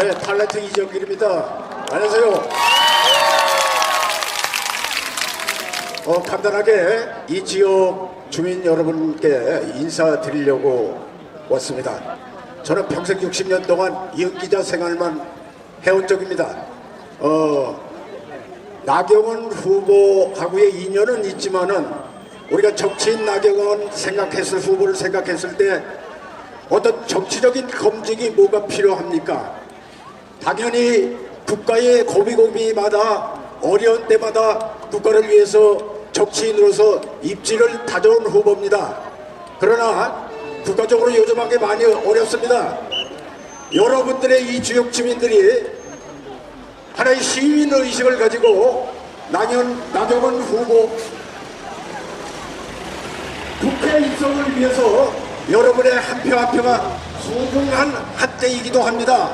네, 탤런트 이정길입니다. 안녕하세요. 어, 간단하게 이 지역 주민 여러분께 인사드리려고 왔습니다. 저는 평생 60년 동안 이은기자 생활만 해온 적입니다. 어, 나경원 후보하고의 인연은 있지만은 우리가 정치인 나경원 생각했을 후보를 생각했을 때 어떤 정치적인 검증이 뭐가 필요합니까? 당연히 국가의 고비고비마다 어려운 때마다 국가를 위해서 정치인으로서 입지를 다져온 후보입니다. 그러나 국가적으로 요즘 한 게 많이 어렵습니다. 여러분들의 이 지역 주민들이 하나의 시민 의식을 가지고 나경, 나경원 후보 국회 입성을 위해서 여러분의 한 표 한 표가 소중한 한때이기도 합니다.